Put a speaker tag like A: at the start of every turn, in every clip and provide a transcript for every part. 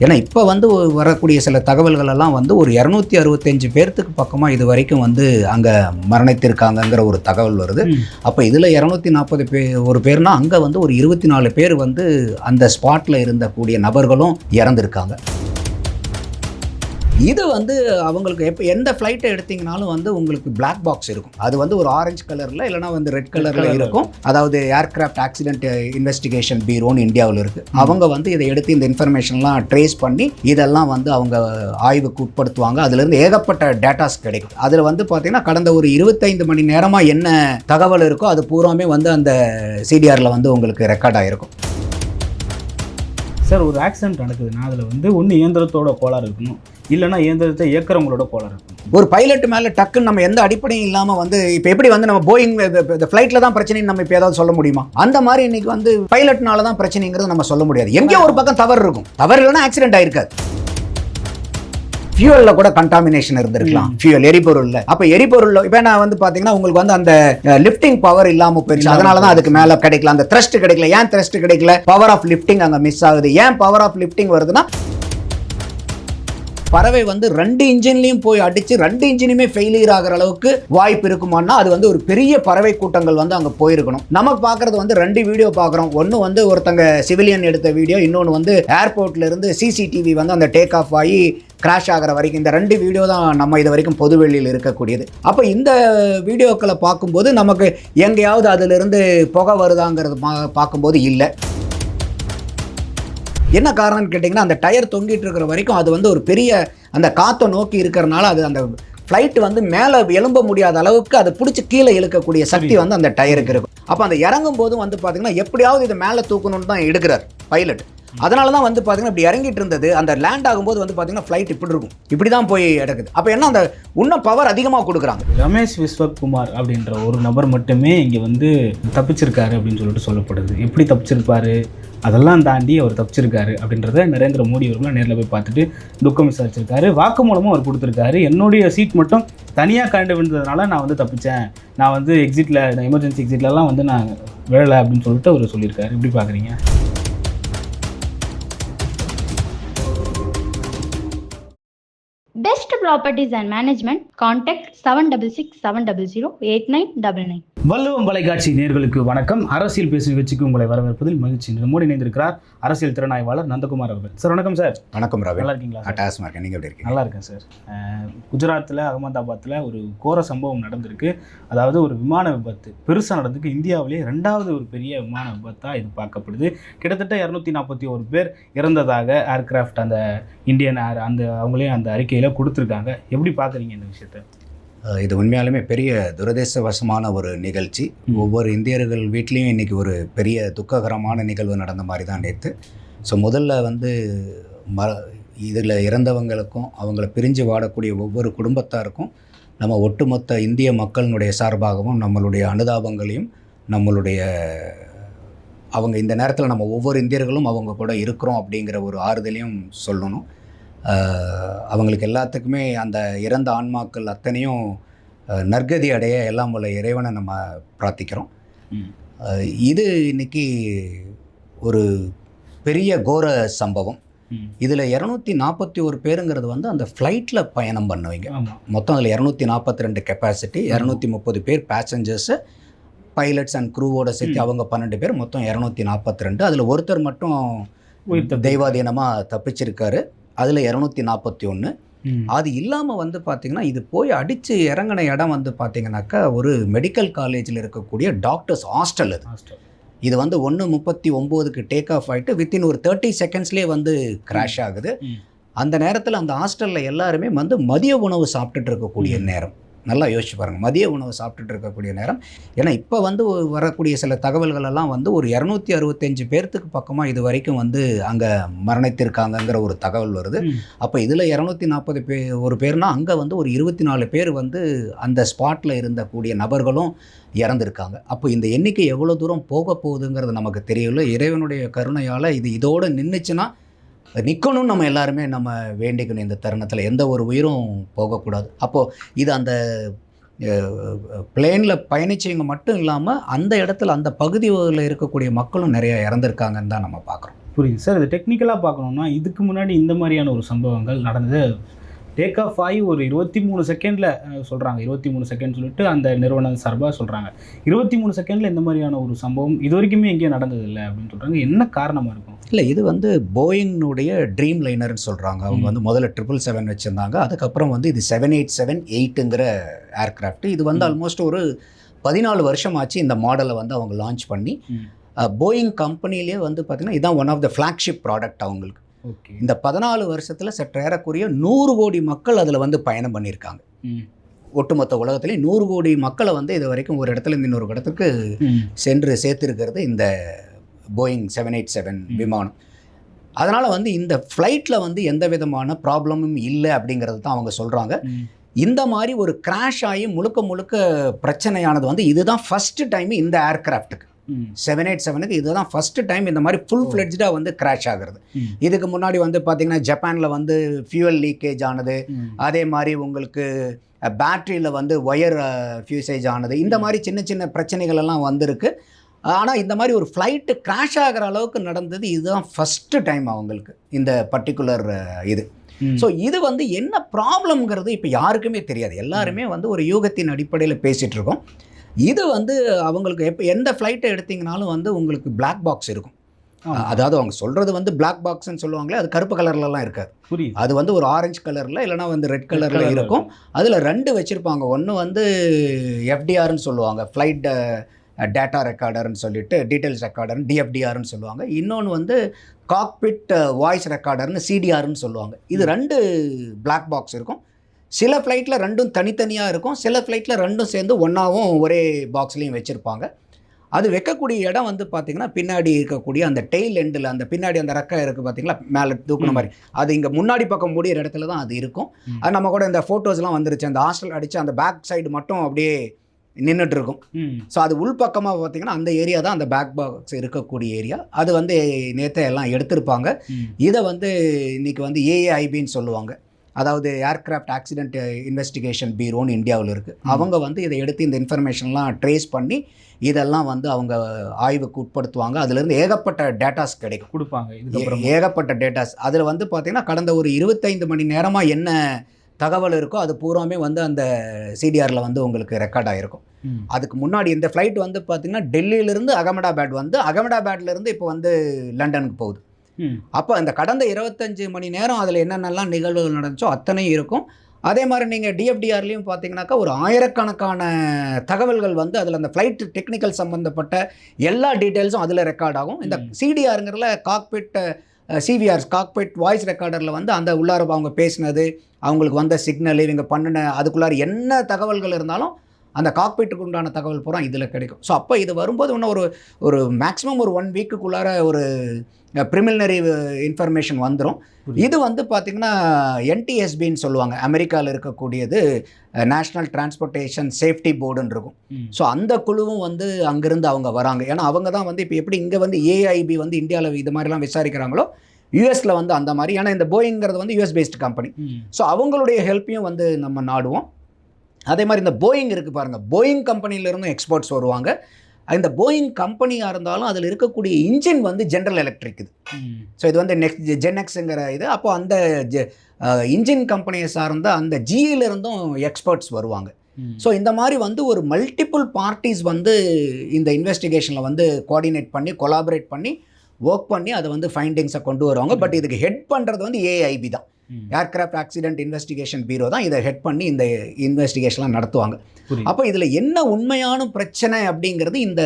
A: ஏன்னா இப்போ வந்து வரக்கூடிய சில தகவல்கள் எல்லாம் வந்து ஒரு இரநூத்தி அறுபத்தஞ்சு பேர்த்துக்கு பக்கமாக இது வரைக்கும் வந்து அங்கே மரணித்திருக்காங்கங்கிற ஒரு தகவல் வருது. அப்போ இதில் இரநூத்தி நாற்பது பே ஒரு பேர்னா அங்கே வந்து ஒரு இருபத்தி நாலு பேர் வந்து அந்த ஸ்பாட்டில் இருந்தக்கூடிய நபர்களும் இறந்துருக்காங்க இது வந்து அவங்களுக்கு எப்போ எந்த ஃப்ளைட்டை எடுத்தீங்கனாலும் வந்து உங்களுக்கு Black பாக்ஸ் இருக்கும். அது வந்து ஒரு ஆரஞ்சு கலரில் இல்லைனா வந்து ரெட் கலரில் இருக்கும். அதாவது ஏர்கிராஃப்ட் ஆக்சிடென்ட் இன்வெஸ்டிகேஷன் பீரோன்னு இந்தியாவில் இருக்குது அவங்க வந்து இதை எடுத்து இந்த இன்ஃபர்மேஷன்லாம் ட்ரேஸ் பண்ணி இதெல்லாம் வந்து அவங்க ஆய்வுக்கு உட்படுத்துவாங்க. அதுலேருந்து ஏகப்பட்ட டேட்டாஸ் கிடைக்கும். அதில் வந்து பார்த்தீங்கன்னா கடந்த ஒரு இருபத்தைந்து மணி நேரமாக என்ன தகவல் இருக்கோ அது பூராமே வந்து அந்த சிடிஆரில் வந்து உங்களுக்கு ரெக்கார்ட் ஆகிருக்கும்
B: சார் ஒரு ஆக்சிடென்ட் நடக்குதுன்னா அதில் வந்து ஒன்று இயந்திரத்தோட கோளாறு இருக்கணும். இல்லைன்னா இயந்திரத்தை இயக்குறவங்களோட கோளாறு.
A: ஒரு பைலட் மேலே டக்குன்னு நம்ம எந்த அடிப்படையும் இல்லாமல் வந்து இப்போ எப்படி வந்து நம்ம போயிங் இந்த ஃப்ளைட்டில் தான் பிரச்சனைன்னு நம்ம இப்போ ஏதாவது சொல்ல முடியுமா? அந்த மாதிரி இன்னைக்கு வந்து பைலட்னால தான் பிரச்சனைங்கிறது நம்ம சொல்ல முடியாது. எங்கேயோ ஒரு பக்கம் தவறு இருக்கும். தவறு இல்லைன்னா ஆக்சிடென்ட் ஆயிருக்காது. ஃபியூவலில் கூட கண்டாமினேஷன் இருந்திருக்கலாம். ஃபியூவல் எரிபொருள்ல அப்போ எரிபொருள்ல இப்போ நான் வந்து பார்த்தீங்கன்னா உங்களுக்கு வந்து அந்த லிஃப்டிங் பவர் இல்லாமல் போயிடுச்சு. அதனால தான் அதுக்கு மேலே கிடைக்கல. அந்த த்ரஸ்ட் கிடைக்கல. ஏன் த்ரஸ்ட் கிடைக்கல? பவர் ஆஃப் லிஃப்டிங் அங்கே மிஸ் ஆகுது. ஏன் பவர் ஆஃப் லிஃப்டிங் வருதுன்னா பறவை வந்து ரெண்டு இன்ஜின்லையும் போய் அடிச்சு ரெண்டு இன்ஜினுமே ஃபெயிலியர் ஆகிற அளவுக்கு வாய்ப்பு இருக்குமான்னா அது வந்து ஒரு பெரிய பறவை கூட்டங்கள் வந்து அங்கே போயிருக்கணும். நமக்கு பார்க்கறது வந்து ரெண்டு வீடியோ பார்க்குறோம் ஒன்று வந்து ஒருத்தங்க சிவிலியன் எடுத்த வீடியோ இன்னொன்று வந்து ஏர்போர்ட்ல இருந்து சிசிடிவி வந்து அந்த டேக் ஆஃப் ஆகி கிராஷ் ஆகிற வரைக்கும். இந்த ரெண்டு வீடியோ தான் நம்ம இது வரைக்கும் பொதுவெளியில் இருக்கக்கூடியது. அப்போ இந்த வீடியோக்களை பார்க்கும்போது நமக்கு எங்கேயாவது அதிலிருந்து புகை வருதாங்கிறது பா- பார்க்கும்போது இல்லை. என்ன காரணம்னு கேட்டிங்கன்னா அந்த டயர் தொங்கிட்டு இருக்கிற வரைக்கும் அது வந்து ஒரு பெரிய அந்த காற்றை நோக்கி இருக்கிறனால அது அந்த ஃப்ளைட் வந்து மேலே எழும்ப முடியாத அளவுக்கு அதை பிடிச்சி கீழே இழுக்கக்கூடிய சக்தி வந்து அந்த டயருக்கு இருக்கும். அப்போ அந்த இறங்கும் போதும் வந்து பார்த்தீங்கன்னா எப்படியாவது இதை மேலே தூக்கணும்னு தான் எடுக்கிறார் பைலட் அதனால தான் வந்து பார்த்தீங்கன்னா இப்படி இறங்கிட்டு இருந்தது அந்த லேண்ட் ஆகும்போது வந்து பார்த்தீங்கன்னா ஃப்ளைட் இப்படி இருக்கும். இப்படி தான் போய் எடுக்குது. அப்போ என்ன அந்த இன்னும் பவர் அதிகமாக கொடுக்குறாங்க?
B: ரமேஷ் விஸ்வகுமார் அப்படின்ற ஒரு நபர் மட்டுமே இங்கே வந்து தப்பிச்சிருக்காரு அப்படின்னு சொல்லிட்டு சொல்லப்படுது. எப்படி தப்பிச்சிருப்பாரு? அதெல்லாம் தாண்டி அவர் தப்பிச்சிருக்காரு அப்படின்றத நரேந்திர மோடி அவர்களும் நேரில் போய் பார்த்துட்டு துக்கம் விசாரிச்சிருக்காரு. வாக்குமூலமும் அவர் கொடுத்துருக்காரு. என்னுடைய சீட் மட்டும் தனியாக கரண்டு விழுந்ததுனால நான் வந்து தப்பிச்சேன். நான் வந்து எக்ஸிட்டில் எமர்ஜென்சி எக்ஸிட்லலாம் வந்து நான் விழலை அப்படின்னு சொல்லிட்டு அவர் சொல்லியிருக்காரு. எப்படி பார்க்குறீங்க
C: Best Properties and Management, contact 7667008999.
B: வள்ளுவம் தொலைக்காட்சி நேர்களுக்கு வணக்கம். அரசியல் பேசும் நிகழ்ச்சிக்கு உங்களை வரவேற்பதில் மகிழ்ச்சி. நம்மோடு இணைந்திருக்கிறார். அரசியல் திறனாய்வாளர் நந்தகுமார் அவர்கள். சார் வணக்கம் சார்
A: வணக்கம் ரவி
B: நல்லா இருக்கீங்களா சார்?
A: அட்டாஸ்மா இருக்கேன். நீங்கள் எப்படி இருக்கீங்க?
B: நல்லா இருக்கேன் சார் குஜராத்தில் அகமதாபாத்தில் ஒரு கோர சம்பவம் நடந்திருக்கு. அதாவது ஒரு விமான விபத்து. பெருசாக நடந்திருக்கு. இந்தியாவிலேயே ரெண்டாவது ஒரு பெரிய விமான விபத்தாக இது பார்க்கப்படுது. கிட்டத்தட்ட இரநூத்தி நாற்பத்தி ஒரு பேர் இறந்ததாக ஏர்கிராஃப்ட் அந்த இந்தியன் ஏர் அந்த அவங்களே அந்த அறிக்கையில் கொடுத்துருக்காங்க. எப்படி பார்க்குறீங்க இந்த விஷயத்த?
A: இது உண்மையாலுமே பெரிய துரதிர்ஷ்டவசமான ஒரு நிகழ்ச்சி. ஒவ்வொரு இந்தியர்கள் வீட்லேயும் இன்னைக்கு ஒரு பெரிய துக்ககரமான நிகழ்வு நடந்த மாதிரி தான் நேற்று ஸோ முதல்ல வந்து ம இதில் இறந்தவங்களுக்கும் அவங்கள பிரிஞ்சு வாடக்கூடிய ஒவ்வொரு குடும்பத்தாருக்கும் நம்ம ஒட்டுமொத்த இந்திய மக்களினுடைய சார்பாகவும் நம்மளுடைய அனுதாபங்களையும் நம்மளுடைய அவங்க இந்த நேரத்தில் நம்ம ஒவ்வொரு இந்தியர்களும் அவங்க கூட இருக்கிறோம் அப்படிங்கிற ஒரு ஆறுதலையும் சொல்லணும். அவங்களுக்கு எல்லாத்துக்குமே அந்த இறந்த ஆன்மாக்கள் அத்தனையும் நற்கதி அடைய எல்லாம் உள்ள இறைவனை நம்ம பிரார்த்திக்கிறோம். இது இன்னைக்கு ஒரு பெரிய கோர சம்பவம். இதில் இரநூத்தி நாற்பத்தி ஒரு பேருங்கிறது வந்து அந்த ஃப்ளைட்டில் பயணம் பண்ணவங்க. மொத்தம் அதில் இரநூத்தி நாற்பத்தி ரெண்டு கெப்பாசிட்டி இரநூத்தி முப்பது பேர் பேசஞ்சர்ஸு பைலட்ஸ் அண்ட் க்ரூவோட சேர்த்து. அவங்க பன்னெண்டு பேர் மொத்தம் இரநூத்தி நாற்பத்தி ரெண்டு அதில் ஒருத்தர் மட்டும் தெய்வாதீனமாக தப்பிச்சிருக்காரு. அதில் இரநூத்தி நாற்பத்தி ஒன்று. அது இல்லாமல் வந்து பார்த்திங்கன்னா இது போய் அடித்து இறங்கின இடம் வந்து பார்த்தீங்கன்னாக்கா ஒரு மெடிக்கல் காலேஜில் இருக்கக்கூடிய டாக்டர்ஸ் ஹாஸ்டல் அது. இது வந்து ஒன்று முப்பத்தி ஒம்போதுக்கு டேக் ஆஃப் ஆகிட்டு வித்தின் ஒரு தேர்ட்டி செகண்ட்ஸ்லேயே வந்து கிராஷ் ஆகுது. அந்த நேரத்தில் அந்த ஹாஸ்டலில் எல்லாருமே வந்து மதிய உணவு சாப்பிட்டுட்டு இருக்கக்கூடிய. நேரம் நல்லா யோசிச்சு பாருங்கள் மதிய உணவு சாப்பிட்டுட்டு இருக்கக்கூடிய நேரம். ஏன்னா இப்போ வந்து வரக்கூடிய சில தகவல்கள் எல்லாம் வந்து ஒரு இரநூத்தி அறுபத்தஞ்சு பேர்த்துக்கு பக்கமாக இது வரைக்கும் வந்து அங்கே மரணித்திருக்காங்கங்கிற ஒரு தகவல் வருது. அப்போ இதில் இரநூத்தி நாற்பது பே ஒரு பேர்னா அங்கே வந்து ஒரு இருபத்தி நாலு பேர் வந்து அந்த ஸ்பாட்டில் இருந்தக்கூடிய நபர்களும் இறந்துருக்காங்க. அப்போ இந்த எண்ணிக்கை எவ்வளோ தூரம் போக போகுதுங்கிறது நமக்கு தெரியல இறைவனுடைய கருணையால் இது இதோடு நின்றுச்சுன்னா நிற்கணும்னு நம்ம எல்லாருமே நம்ம வேண்டிக்கணும் இந்த தருணத்தில். எந்த ஒரு உயிரும் போகக்கூடாது. அப்போது இது அந்த பிளேனில் பயணிச்சவங்க மட்டும் இல்லாமல் அந்த இடத்துல அந்த பகுதியில் இருக்கக்கூடிய மக்களும் நிறைய இறந்துருக்காங்கன்னு தான் நம்ம பார்க்குறோம்.
B: புரியுது. சார் இது டெக்னிக்கலாக பார்க்கணுன்னா இதுக்கு முன்னாடி இந்த மாதிரியான ஒரு சம்பவங்கள் நடந்தது டேக் ஆஃப் ஆகி ஒரு இருபத்தி மூணு செகண்டில் சொல்கிறாங்க இருபத்தி மூணு செகண்ட் சொல்லிட்டு அந்த நிறுவனம் சார்பாக சொல்கிறாங்க இருபத்தி மூணு செகண்டில் இந்த மாதிரியான ஒரு சம்பவம் இது வரைக்குமே எங்கேயும் நடந்ததில்லை அப்படின்னு சொல்கிறாங்க என்ன காரணமாக இருக்கும்?
A: இல்லை இது வந்து போயிங்னுடைய ட்ரீம் லைனர்னு சொல்கிறாங்க அவங்க. வந்து முதல்ல ட்ரிபிள் செவன் வச்சுருந்தாங்க. அதுக்கப்புறம் வந்து இது செவன் எயிட் செவன் எயிட்டுங்கிற ஏர்க்ராஃப்ட் இது வந்து. ஆல்மோஸ்ட் ஒரு பதினாலு வருஷம் ஆச்சு இந்த மாடலை வந்து அவங்க லான்ச் பண்ணி. போயிங் கம்பெனிலேயே வந்து பார்த்திங்கன்னா இதான் one of the flagship product அவங்களுக்கு. இந்த பதினாலு வருஷத்தில் சற்றேறக்குரிய நூறு கோடி மக்கள் அதில் வந்து பயணம் பண்ணியிருக்காங்க. ஒட்டுமொத்த உலகத்திலே நூறு கோடி மக்களை வந்து இது வரைக்கும் ஒரு இடத்துல இருந்து இன்னொரு இடத்துக்கு சென்று சேர்த்துருக்கிறது இந்த போயிங் செவன் எயிட் செவன். விமானம். அதனால் வந்து இந்த ஃப்ளைட்டில் வந்து எந்த விதமான ப்ராப்ளமும் இல்லை அப்படிங்கிறது தான் அவங்க சொல்கிறாங்க இந்த மாதிரி ஒரு கிராஷ் ஆகி முழுக்க முழுக்க பிரச்சனையானது வந்து இதுதான் ஃபஸ்ட்டு டைம் இந்த ஏர்கிராஃப்ட்டுக்கு செவன் எயிட் செவனுக்கு இதுதான் ஃபஸ்ட்டு டைம் இந்த மாதிரி ஃபுல். ஃப்ளெட்ஜாக வந்து கிராஷ் ஆகுறது. இதுக்கு முன்னாடி வந்து பார்த்திங்கன்னா ஜப்பானில் வந்து ஃபியூவல் லீக்கேஜ் ஆனது அதே மாதிரி உங்களுக்கு பேட்டரியில் வந்து ஒயர் ஃபியூசேஜ் ஆனது இந்த மாதிரி சின்ன சின்ன பிரச்சனைகள் எல்லாம் வந்திருக்கு. ஆனால் இந்த மாதிரி ஒரு ஃப்ளைட்டு கிராஷ் ஆகிற அளவுக்கு நடந்தது இதுதான் ஃபஸ்ட்டு டைம் அவங்களுக்கு இந்த பர்டிகுலர் இது. ஸோ இது வந்து என்ன ப்ராப்ளம்ங்கிறது இப்போ யாருக்குமே தெரியாது. எல்லாருமே வந்து ஒரு யூகத்தின் அடிப்படையில் பேசிகிட்டு இருக்கோம். இது வந்து அவங்களுக்கு எப்போ எந்த ஃப்ளைட்டை எடுத்தீங்கனாலும் வந்து உங்களுக்கு பிளாக் பாக்ஸ் இருக்கும். அதாவது அவங்க சொல்கிறது வந்து பிளாக் பாக்ஸ்ன்னு சொல்லுவாங்களே அது கருப்பு கலர்லலாம் இருக்காது.
B: புரியுது.
A: அது வந்து ஒரு ஆரஞ்சு கலரில் இல்லைனா வந்து ரெட் கலரில் இருக்கும். அதில் ரெண்டு வச்சுருப்பாங்க. ஒன்று வந்து எஃப்டிஆர்னு சொல்லுவாங்க. ஃப்ளைட் டேட்டா ரெக்கார்டர்னு சொல்லிட்டு டீட்டெயில்ஸ் ரெக்கார்டர்னு டிஎஃப்டிஆர்னு சொல்லுவாங்க. இன்னொன்று வந்து காக்பிட் வாய்ஸ் ரெக்கார்டர்னு சிடிஆர்னு சொல்லுவாங்க. இது ரெண்டு Black பாக்ஸ் இருக்கும். சில ஃப்ளைட்டில் ரெண்டும் தனித்தனியாக இருக்கும். சில ஃப்ளைட்டில் ரெண்டும் சேர்ந்து ஒன்றாவும் ஒரே பாக்ஸ்லேயும் வச்சுருப்பாங்க. அது வைக்கக்கூடிய இடம் வந்து பார்த்திங்கன்னா பின்னாடி இருக்கக்கூடிய அந்த டெய்ல் எண்டில் அந்த பின்னாடி அந்த ரெக்கை இருக்குது பார்த்தீங்களா மேலே தூக்குன. மாதிரி. அது இங்கே முன்னாடி பக்கம் முடியிற இடத்துல தான் அது இருக்கும். அது நம்ம கூட இந்த ஃபோட்டோஸ்லாம் வந்துருச்சு. அந்த ஹாஸ்டல் அடித்து அந்த பேக் சைடு மட்டும் அப்படியே நின்றுட்டு இருக்கும்.
B: ம்.
A: ஸோ அது உள்பக்கமாக பார்த்தீங்கன்னா அந்த ஏரியா தான் அந்த பேக் பாக்ஸ் இருக்கக்கூடிய ஏரியா அது வந்து நேற்று எல்லாம் எடுத்திருப்பாங்க. இதை வந்து இன்னைக்கு வந்து ஏஏஐபின்னு சொல்லுவாங்க. அதாவது ஏர்கிராஃப்ட் ஆக்சிடென்ட் இன்வெஸ்டிகேஷன் பீரோன்னு இந்தியாவில் இருக்குது. அவங்க வந்து இதை எடுத்து இந்த இன்ஃபர்மேஷன்லாம் ட்ரேஸ் பண்ணி இதெல்லாம் வந்து அவங்க ஆய்வுக்கு உட்படுத்துவாங்க. அதுலேருந்து ஏகப்பட்ட டேட்டாஸ் கிடைக்கும்.
B: கொடுப்பாங்க.
A: ஏகப்பட்ட டேட்டாஸ் அதில் வந்து பார்த்தீங்கன்னா கடந்த ஒரு இருபத்தைந்து மணி நேரமாக என்ன தகவல் இருக்கோ அது பூராமே வந்து அந்த சிடிஆரில் வந்து உங்களுக்கு ரெக்கார்ட் ஆகிருக்கும் அதுக்கு முன்னாடி இந்த ஃப்ளைட் வந்து பார்த்தீங்கன்னா டெல்லியிலேருந்து அகமதாபாத் வந்து அகமதாபாத்லேருந்து இப்போ வந்து லண்டனுக்கு போகுது. அப்போ அந்த கடந்த இருபத்தஞ்சு மணி நேரம் அதில் என்னென்னலாம் நிகழ்வுகள் நடந்துச்சோ அத்தனையும் இருக்கும். அதே மாதிரி நீங்கள் டிஎஃப்டிஆர்லேயும் பார்த்தீங்கன்னாக்கா ஒரு ஆயிரக்கணக்கான தகவல்கள் வந்து அதில் அந்த ஃப்ளைட் டெக்னிக்கல் சம்மந்தப்பட்ட எல்லா டீட்டெயில்ஸும் அதில் ரெக்கார்ட் ஆகும். இந்த
B: ம்.
A: சிடிஆருங்கிறதுல காக்பிட் சிவிஆர் காக்பிட் வாய்ஸ் ரெக்கார்டரில் வந்து அந்த உள்ளார அவங்க பேசினது அவங்களுக்கு வந்த சிக்னல் இவங்க பண்ணின அதுக்குள்ளார என்ன தகவல்கள் இருந்தாலும் அந்த காக்பிட்டுக்கு உண்டான தகவல் பூரா இதில் கிடைக்கும். ஸோ அப்போ இது வரும்போது இன்னும் ஒரு ஒரு மேக்ஸிமம் ஒரு ஒன் வீக்குக்குள்ளார ஒரு ப்ரிமிலினரி இன்ஃபர்மேஷன் வந்துடும். இது வந்து பார்த்திங்கன்னா என்டிஎஸ்பின்னு சொல்லுவாங்க. அமெரிக்காவில் இருக்கக்கூடியது நேஷ்னல் டிரான்ஸ்போர்ட்டேஷன் சேஃப்டி போர்டுன்னு இருக்கும். ஸோ அந்த குழுவும் வந்து அங்கேருந்து அவங்க வராங்க. ஏன்னா அவங்க தான் வந்து இப்போ எப்படி இங்கே வந்து ஏஐபி வந்து இந்தியாவில் இது மாதிரிலாம் விசாரிக்கிறாங்களோ யூஎஸில் வந்து அந்த மாதிரி. ஏன்னா இந்த போயிங்கிறது வந்து யூஎஸ் பேஸ்டு கம்பெனி ஸோ அவங்களுடைய ஹெல்ப்பையும் வந்து நம்ம நாடுவோம். அதே மாதிரி இந்த போயிங் இருக்குது பாருங்கள் போயிங் கம்பெனிலேருந்தும் எக்ஸ்பர்ட்ஸ் வருவாங்க. இந்த போயிங் கம்பெனியாக இருந்தாலும் அதில் இருக்கக்கூடிய இன்ஜின் வந்து ஜென்ரல் எலக்ட்ரிக் இது. ஸோ இது வந்து நெக்ஸ்ட் ஜென்எக்ஸுங்கிற இது. அப்போ அந்த இன்ஜின் கம்பெனியை சார்ந்த அந்த இருந்தும் எக்ஸ்பர்ட்ஸ் வருவாங்க. ஸோ இந்த மாதிரி வந்து ஒரு மல்டிபிள் பார்ட்டிஸ் வந்து இந்த இன்வெஸ்டிகேஷனில் வந்து கோஆர்டினேட் பண்ணி கொலாபரேட் பண்ணி ஒர்க் பண்ணி அதை வந்து ஃபைண்டிங்ஸை கொண்டு வருவாங்க. பட் இதுக்கு ஹெட் பண்ணுறது வந்து ஏஐபி தான். ஏர்கிராஃப்ட் ஆக்சிடென்ட் இன்வெஸ்டிகேஷன் பீரோ தான் இதை ஹெட் பண்ணி இந்த இன்வெஸ்டிகேஷன்லாம் நடத்துவாங்க. அப்போ இதில் என்ன உண்மையான பிரச்சனை அப்படிங்கிறது இந்த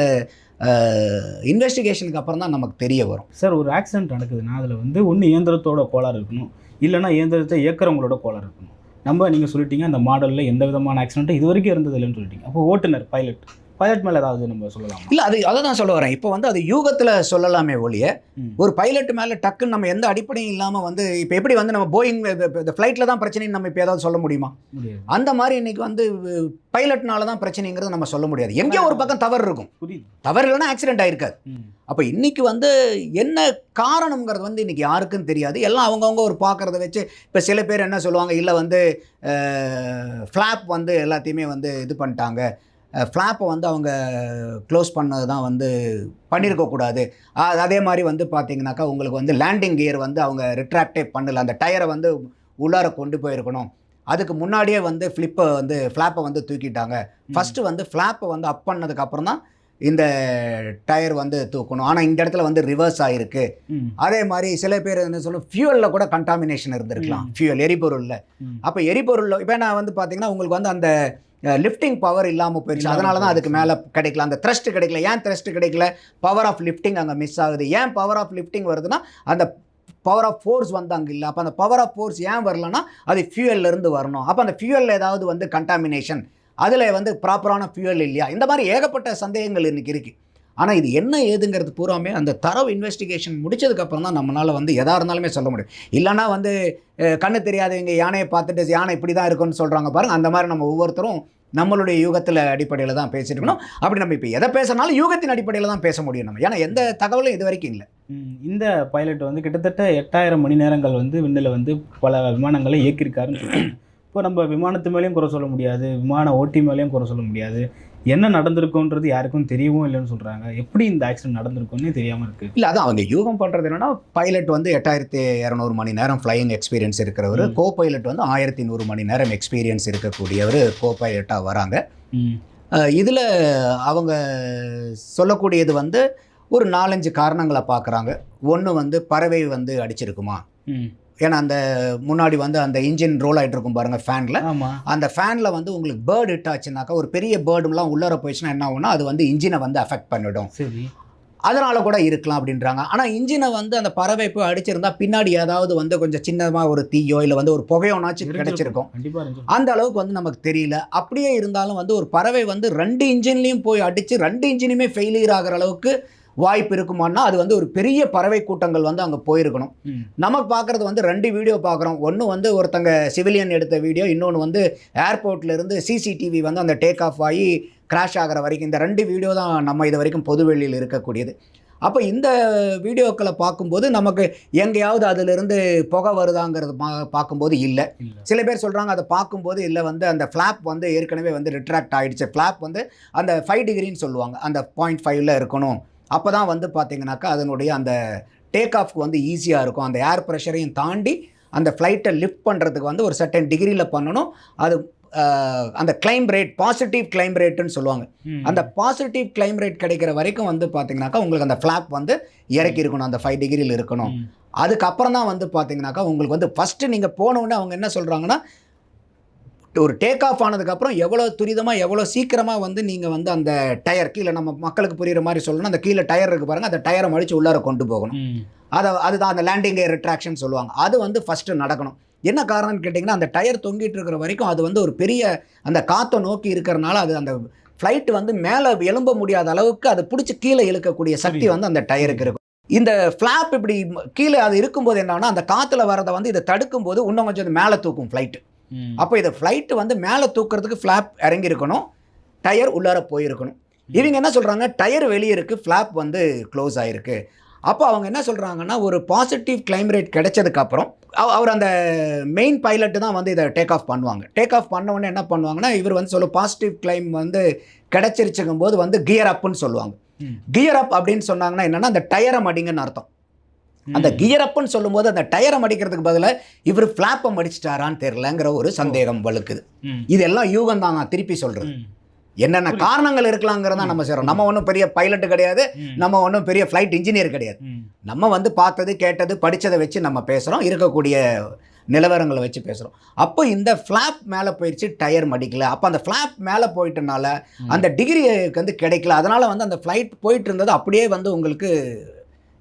A: இன்வெஸ்டிகேஷனுக்கு அப்புறம் தான் நமக்கு தெரிய வரும்.
B: சார் ஒரு ஆக்சிடென்ட் நடக்குதுன்னா அதில் வந்து ஒன்று இயந்திரத்தோட கோளாறு இருக்கணும். இல்லைன்னா இயந்திரத்தை இயக்குறவங்களோட கோளாறு இருக்கணும். நம்ம நீங்கள் சொல்லிட்டீங்க அந்த மாடலில் எந்த விதமான ஆக்சிடென்ட்டும் இது வரைக்கும் இருந்தது இல்லைன்னு சொல்லிட்டீங்க. அப்போ ஓட்டுநர் பைலட் பைலட் மேலே ஏதாவது நம்ம சொல்லலாமா?
A: இல்லை அது அதை தான் சொல்ல வரேன். இப்போ வந்து அது யூகத்தில் சொல்லலாமே ஒழிய. ஒரு பைலட் மேலே டக்குன்னு நம்ம எந்த அடிப்படையும் இல்லாமல் வந்து இப்போ எப்படி வந்து நம்ம போயிங் இந்த ஃப்ளைட்டில் தான் பிரச்சனைன்னு நம்ம இப்போ ஏதாவது சொல்ல முடியுமா? அந்த மாதிரி இன்னைக்கு வந்து பைலட்னால தான் பிரச்சனைங்கிறத நம்ம சொல்ல முடியாது. எங்கேயோ ஒரு பக்கம் தவறு இருக்கும். தவறு இல்லைன்னா ஆக்சிடென்ட் ஆயிருக்காது. அப்போ இன்னைக்கு வந்து என்ன காரணம்ங்கிறது வந்து இன்னைக்கு யாருக்கும் தெரியாது. எல்லாம் அவங்கவுங்க ஒரு பார்க்குறத வச்சு இப்போ சில பேர் என்ன சொல்லுவாங்க இல்லை வந்து ஃப்ளாப் வந்து எல்லாத்தையுமே வந்து இது பண்ணிட்டாங்க. ஃப்ளாப்பை வந்து அவங்க க்ளோஸ் பண்ணது தான் வந்து பண்ணியிருக்கக்கூடாது அதே மாதிரி வந்து பார்த்தீங்கன்னாக்கா உங்களுக்கு வந்து லேண்டிங் கியர் வந்து அவங்க ரிட்ராக்டே பண்ணல. அந்த டயரை வந்து உள்ளார கொண்டு போயிருக்கணும். அதுக்கு முன்னாடியே வந்து ஃப்ளிப்பை வந்து ஃப்ளாப்பை வந்து தூக்கிட்டாங்க. ஃபஸ்ட்டு வந்து ஃப்ளாப்பை வந்து அப் பண்ணதுக்கு அப்புறம் தான் இந்த டயர் வந்து தூக்கணும். ஆனால் இந்த இடத்துல வந்து ரிவர்ஸ் ஆகிருக்கு. அதே மாதிரி சில பேர் என்ன சொல்லும் ஃபியூலில் கூட கண்டாமினேஷன் இருந்திருக்கலாம். ஃபியூல் எரிபொருளில். அப்போ எரிபொருள் இப்போ நான் வந்து பார்த்தீங்கன்னா உங்களுக்கு வந்து அந்த லிஃப்டிங் பவர் இல்லாமல் போயிடுச்சு அதனால தான் அதுக்கு. மேலே கிடைக்கல. அந்த த்ரஸ்ட் கிடைக்கல. ஏன் த்ரஸ்ட் கிடைக்கல? பவர் ஆஃப் லிஃப்டிங் அங்கே மிஸ் ஆகுது. ஏன் பவர் ஆஃப் லிஃப்டிங் வருதுன்னா அந்த பவர் ஆஃப் ஃபோர்ஸ் வந்து அங்கே இல்லை. அப்போ அந்த பவர் ஆஃப் ஃபோர்ஸ் ஏன் வரலன்னா அது இருந்து வரணும். அப்போ அந்த ஃபியூயலில் ஏதாவது வந்து கண்டாமினேஷன் அதில் வந்து ப்ராப்பரான ஃபியூயல் இல்லையா? இந்த மாதிரி ஏகப்பட்ட சந்தேகங்கள் இன்னைக்கு இருக்குது ஆனால் இது என்ன ஏதுங்கிறது பூராமே அந்த தரவு இன்வெஸ்டிகேஷன் முடிச்சதுக்கப்புறம் தான் நம்மளால் வந்து எதாக இருந்தாலுமே சொல்ல முடியும். இல்லைன்னா வந்து கண்ணு தெரியாதவங்க யானையை பார்த்துட்டு யானை இப்படி தான் இருக்குன்னு சொல்கிறாங்க பாருங்கள் அந்த மாதிரி நம்ம ஒவ்வொருத்தரும் நம்மளுடைய யூகத்தில் அடிப்படையில் தான் பேசிட்டு இருக்கணும். அப்படி நம்ம இப்போ எதை பேசினாலும் யூகத்தின் அடிப்படையில் தான் பேச முடியும் நம்ம. ஏன்னா எந்த தகவலும் இது வரைக்கும் இல்லை.
B: இந்த பைலட் வந்து கிட்டத்தட்ட எட்டாயிரம் மணி நேரங்கள் வந்து விண்ணில் வந்து பல விமானங்களை இயக்கியிருக்காருன்னு இப்போ நம்ம விமானத்து மேலேயும் குறை சொல்ல முடியாது. விமான ஓட்டி மேலேயும் குறை சொல்ல முடியாது. என்ன நடந்திருக்குன்றது யாருக்கும் தெரியவும் இல்லைன்னு சொல்கிறாங்க எப்படி இந்த ஆக்சிடென்ட் நடந்திருக்குன்னு தெரியாமல் இருக்குது
A: இல்லை அதான் அவங்க யூகம் பண்ணுறது என்னன்னா பைலட் வந்து எட்டாயிரத்தி இரநூறு மணி நேரம் ஃப்ளையிங் எக்ஸ்பீரியன்ஸ் இருக்கிறவர். கோ பைலட் வந்து ஆயிரத்தி நூறு மணி நேரம் எக்ஸ்பீரியன்ஸ் இருக்கக்கூடியவர் கோ பைலட்டாக வராங்க இதில் அவங்க சொல்லக்கூடியது வந்து ஒரு நாலஞ்சு காரணங்களை பார்க்குறாங்க ஒன்று வந்து பறவை வந்து அடிச்சிருக்குமா?
B: ம்.
A: ஏன்னா அந்த முன்னாடி வந்து அந்த இன்ஜின் ரோல் ஆகிட்டு இருக்கும் பாருங்கள் ஃபேனில் அந்த ஃபேனில் வந்து உங்களுக்கு பேர்டு ஹிட் ஆச்சுனாக்கா ஒரு பெரிய பேர்டுலாம் உள்ளார போயிடுச்சுன்னா என்ன ஆகும்னா அது வந்து இன்ஜினை வந்து அஃபெக்ட் பண்ணிடும். அதனால கூட இருக்கலாம் அப்படின்றாங்க. ஆனால் இன்ஜினை வந்து அந்த பறவை போய் அடிச்சிருந்தா பின்னாடி ஏதாவது வந்து கொஞ்சம் சின்னமாக ஒரு தீயோ இல்லை வந்து ஒரு புகையோனாச்சும் கிடைச்சிருக்கும். அந்த அளவுக்கு வந்து நமக்கு தெரியல. அப்படியே இருந்தாலும் வந்து ஒரு பறவை வந்து ரெண்டு இன்ஜின்லேயும் போய் அடித்து ரெண்டு இன்ஜினுமே ஃபெயிலியர் ஆகிற அளவுக்கு வாய்ப்பு இருக்குமான்னா அது வந்து ஒரு பெரிய பறவை கூட்டங்கள் வந்து அங்கே போயிருக்கணும். நமக்கு பார்க்குறது வந்து ரெண்டு வீடியோ பார்க்குறோம் ஒன்று வந்து ஒருத்தங்க சிவிலியன் எடுத்த வீடியோ இன்னொன்று வந்து ஏர்போர்ட்ல இருந்து சிசிடிவி வந்து அந்த டேக் ஆஃப் ஆகி கிராஷ் ஆகிற வரைக்கும். இந்த ரெண்டு வீடியோ தான் நம்ம இது வரைக்கும் பொதுவெளியில் இருக்கக்கூடியது. அப்போ இந்த வீடியோக்களை பார்க்கும்போது நமக்கு எங்கேயாவது அதிலிருந்து புகை வருதாங்கிறது பா பார்க்கும்போது இல்லை.
B: இல்லை.
A: சில பேர் சொல்கிறாங்க அதை பார்க்கும்போது இல்லை வந்து அந்த ஃப்ளாப் வந்து ஏற்கனவே வந்து ரிட்ராக்ட் ஆகிடுச்சு ஃப்ளாப் வந்து அந்த ஃபைவ் டிகிரின்னு சொல்லுவாங்க. அந்த பாயிண்ட் ஃபைவ்ல இருக்கணும். அப்போ தான் வந்து பார்த்தீங்கன்னாக்கா அதனுடைய அந்த டேக் ஆஃப்க்கு வந்து ஈஸியாக இருக்கும். அந்த ஏர் ப்ரெஷரையும் தாண்டி அந்த ஃப்ளைட்டை லிஃப்ட் பண்ணுறதுக்கு வந்து ஒரு சர்டன் டிகிரியில் பண்ணணும். அது அந்த கிளைம் ரேட் பாசிட்டிவ் கிளைம் ரேட்டுன்னு சொல்லுவாங்க. அந்த பாசிட்டிவ் கிளைம் ரேட் கிடைக்கிற வரைக்கும் வந்து பார்த்தீங்கன்னாக்கா உங்களுக்கு அந்த ஃப்ளாப் வந்து இறக்கி இருக்கணும் அந்த ஃபைவ் டிகிரியில் இருக்கணும். அதுக்கப்புறம் தான் வந்து பார்த்தீங்கன்னாக்கா உங்களுக்கு வந்து ஃபஸ்ட்டு நீங்கள் போனவுடனே அவங்க என்ன சொல்கிறாங்கன்னா ஒரு டேக் ஆஃப் ஆனதுக்கப்புறம் எவ்வளோ துரிதமாக எவ்வளோ சீக்கிரமாக வந்து நீங்கள் வந்து அந்த டயர் கீழே நம்ம மக்களுக்கு புரியுற மாதிரி சொல்லணும் அந்த கீழே டயர் இருக்கு பாருங்கள் அந்த டயரை மடித்து உள்ளார கொண்டு போகணும். அதை அதுதான் அந்த லேண்டிங் ரிட்ராக்ஷன் சொல்லுவாங்க. அது வந்து ஃபஸ்ட்டு நடக்கணும். என்ன காரணம்னு கேட்டிங்கன்னா அந்த டயர் தொங்கிட்டு இருக்கிற வரைக்கும் அது வந்து ஒரு பெரிய அந்த காற்றை நோக்கி இருக்கிறனால அது அந்த ஃப்ளைட் வந்து மேலே எழும்ப முடியாத அளவுக்கு அது பிடிச்சி கீழே இழுக்கக்கூடிய சக்தி. வந்து அந்த டயருக்கு இருக்கும். இந்த ஃப்ளாப் இப்படி கீழே அது இருக்கும்போது என்னன்னா அந்த காற்றுல வரதை வந்து இதை தடுக்கும் போது இன்னும் கொஞ்சம் மேலே தூக்கும் ஃப்ளைட்டு அப்போ இதை ஃப்ளைட்டு வந்து மேலே தூக்குறதுக்கு ஃப்ளாப் இறங்கி இருக்கணும் டயர் உள்ளார போயிருக்கணும். இவங்க என்ன சொல்கிறாங்க டயர் வெளியே இருக்குது ஃப்ளாப் வந்து க்ளோஸ் ஆகிருக்கு அப்போ அவங்க என்ன சொல்கிறாங்கன்னா ஒரு பாசிட்டிவ் கிளைம் ரேட் கிடைச்சதுக்கப்புறம் அவர் அந்த மெயின் பைலட்டு தான் வந்து இதை டேக் ஆஃப் பண்ணுவாங்க. டேக் ஆஃப் பண்ண உடனே என்ன பண்ணுவாங்கன்னா இவர் வந்து சொல்ல பாசிட்டிவ் கிளைம் வந்து கிடைச்சிருச்சுங்கும் போது வந்து கியர் அப்னு சொல்லுவாங்க. கியர் அப் அப்படின்னு சொன்னாங்கன்னா என்னன்னா அந்த டயரை மடிங்கன்னு அர்த்தம். அந்த. கியர் அப்னு சொல்லும்போது அந்த டயரை மடிக்கிறதுக்கு பதிலாக இவர் ஃப்ளாப்பை மடிச்சிட்டாரான்னு தெரிலங்கிற ஒரு சந்தேகம் வலுக்குது. இதெல்லாம் யூகம் தான் நான் திருப்பி சொல்கிறது
B: ம்.
A: என்னென்ன காரணங்கள் இருக்கலாங்கிறத நம்ம செய்கிறோம் நம்ம ஒன்றும் பெரிய பைலட்டு கிடையாது. நம்ம ஒன்றும் பெரிய ஃப்ளைட் இன்ஜினியர் கிடையாது. நம்ம வந்து பார்த்தது கேட்டது படித்ததை வச்சு நம்ம பேசுகிறோம் இருக்கக்கூடிய நிலவரங்களை வச்சு பேசுகிறோம் அப்போ இந்த ஃப்ளாப் மேலே போயிடுச்சு டயர் மடிக்கல. அப்போ அந்த ஃப்ளாப் மேலே போயிட்டனால. அந்த டிகிரிக்கு வந்து கிடைக்கல. அதனால் வந்து அந்த ஃப்ளைட் போயிட்டு இருந்தது அப்படியே வந்து உங்களுக்கு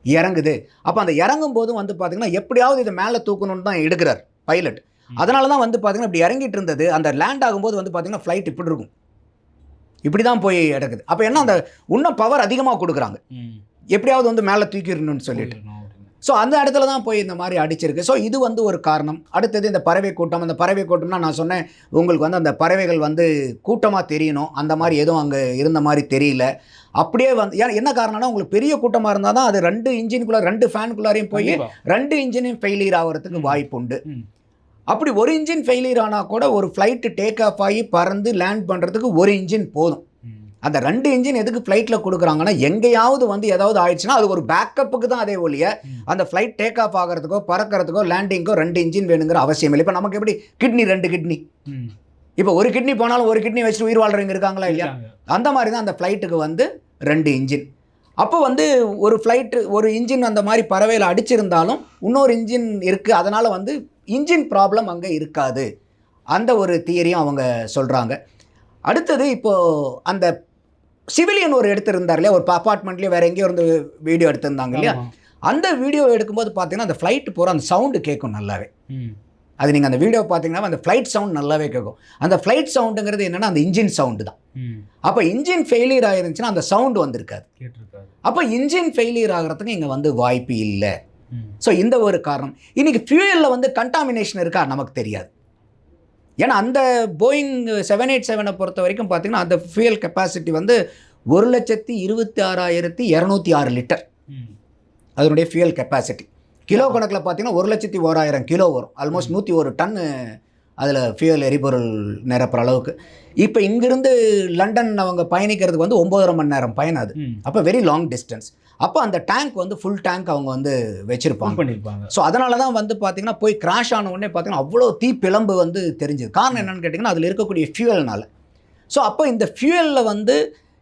A: இறங்குது. அப்போ அந்த இறங்கும் போதும் வந்து பார்த்தீங்கன்னா எப்படியாவது இதை மேலே தூக்கணும்னு தான் எடுக்கிறார் பைலட். அதனால தான் வந்து பார்த்தீங்கன்னா இப்படி இறங்கிட்டு இருந்தது. அந்த லேண்ட் ஆகும்போது வந்து பார்த்தீங்கன்னா ஃப்ளைட் இப்படி இருக்கும். இப்படி தான் போய் எடுக்குது. அப்போ என்ன அந்த இன்னும் பவர் அதிகமாக கொடுக்குறாங்க. எப்படியாவது வந்து மேலே தூக்கிடணும்னு சொல்லிட்டு. ஸோ அந்த இடத்துல தான் போய் இந்த மாதிரி அடிச்சிருக்கு ஸோ இது வந்து ஒரு காரணம் அடுத்தது இந்த பறவை கூட்டம் அந்த பறவை கூட்டம்னா நான் சொன்னேன் உங்களுக்கு வந்து அந்த பறவைகள் வந்து கூட்டமாக தெரியணும் அந்த மாதிரி எதுவும் அங்கே இருந்த மாதிரி தெரியல அப்படியே வந்து ஏன்னா என்ன காரணம்னா உங்களுக்கு பெரிய கூட்டமாக இருந்தால் தான் அது ரெண்டு இன்ஜினுக்குள்ளே ரெண்டு ஃபேனுக்குள்ளாரையும் போய். ரெண்டு இன்ஜினும் ஃபெயிலியர் ஆகிறதுக்கு. வாய்ப்பு உண்டு. அப்படி ஒரு இன்ஜின் ஃபெயிலியர் ஆனால் கூட ஒரு ஃப்ளைட்டு டேக் ஆஃப் ஆகி பறந்து லேண்ட் பண்ணுறதுக்கு ஒரு இன்ஜின் போதும். அந்த ரெண்டு இன்ஜின் எதுக்கு ஃப்ளைட்டில் கொடுக்குறாங்கன்னா எங்கேயாவது வந்து ஏதாவது ஆயிடுச்சுன்னா அது ஒரு பேக்கப்புக்கு தான் அதே ஒழிய அந்த ஃப்ளைட் டேக் ஆஃப் ஆகிறதுக்கோ பறக்கிறதுக்கோ லேண்டிங்கோ ரெண்டு இன்ஜின் வேணுங்கிற அவசியம் இல்லை. இப்போ நமக்கு எப்படி? கிட்னி ரெண்டு கிட்னி. இப்போ ஒரு கிட்னி போனாலும் ஒரு கிட்னி வச்சுட்டு உயிர் வாழ்றவங்க இருக்காங்களா இல்லையா. அந்த மாதிரி தான் அந்த ஃப்ளைட்டுக்கு வந்து ரெண்டு இன்ஜின் அப்போ வந்து ஒரு ஃப்ளைட்டு ஒரு இன்ஜின் அந்த மாதிரி பறவையில் அடிச்சிருந்தாலும் இன்னொரு இன்ஜின் இருக்குது அதனால் வந்து இன்ஜின் ப்ராப்ளம் அங்கே இருக்காது. அந்த ஒரு தியரியும் அவங்க சொல்கிறாங்க அடுத்தது இப்போது அந்த சிவிலியன் ஒரு எடுத்திருந்தார் இல்லையா ஒரு அப்பார்ட்மெண்ட்லேயே வேறு எங்கேயோ இருந்து வீடியோ எடுத்திருந்தாங்க இல்லையா. அந்த வீடியோ எடுக்கும்போது பார்த்தீங்கன்னா அந்த ஃப்ளைட் போகிற அந்த சவுண்டு கேட்கும் நல்லாவே. அது நீங்கள் அந்த வீடியோ பார்த்தீங்கன்னா அந்த ஃப்ளைட் சவுண்ட் நல்லாவே கேட்கும் அந்த ஃப்ளைட் சவுண்டுங்கிறது என்னென்னா அந்த இன்ஜின் சவுண்டு தான். அப்போ இன்ஜின் ஃபெயிலியர் ஆயிருந்துச்சுன்னா அந்த சவுண்டு வந்திருக்காது. அப்போ இன்ஜின் ஃபெயிலியர் ஆகிறதுக்கு இங்கே வந்து வாய்ப்பு இல்லை. ஸோ இந்த ஒரு காரணம். இன்னைக்கு ஃபியூயலில் வந்து கண்டாமினேஷன் இருக்கா? நமக்கு தெரியாது. ஏன்னா அந்த போயிங் செவன் எயிட் செவனை பொறுத்த வரைக்கும் பார்த்தீங்கன்னா அந்த ஃபியூயல் கெப்பாசிட்டி வந்து ஒரு லட்சத்தி இருபத்தி ஆறாயிரத்தி இரநூத்தி ஆறு லிட்டர். அதனுடைய ஃபியூயல் கெப்பாசிட்டி கிலோ கணக்கில் பார்த்தீங்கன்னா ஒரு லட்சத்தி ஓராயிரம் கிலோ வரும். ஆல்மோஸ்ட் நூற்றி ஒரு டன்னு அதில் ஃபியூயல் எரிபொருள் நிரப்புற அளவுக்கு. இப்போ இங்கிருந்து லண்டன் அவங்க பயணிக்கிறதுக்கு வந்து ஒம்போதரை மணி நேரம் பயணம் அது. அப்போ வெரி லாங் டிஸ்டன்ஸ் அப்போ அந்த டேங்க் வந்து ஃபுல் டேங்க் அவங்க வந்து வச்சுருப்பாங்க.
B: பண்ணிருப்பாங்க.
A: ஸோ அதனால தான் வந்து பார்த்தீங்கன்னா போய் கிராஷ் ஆன உடனே பார்த்தீங்கன்னா அவ்வளோ தீ பிளம்பு வந்து தெரிஞ்சுது. காரணம் என்னன்னு கேட்டிங்கன்னா அதில் இருக்கக்கூடிய ஃபியூயல்னால ஸோ அப்போ இந்த ஃபியூயலில் வந்து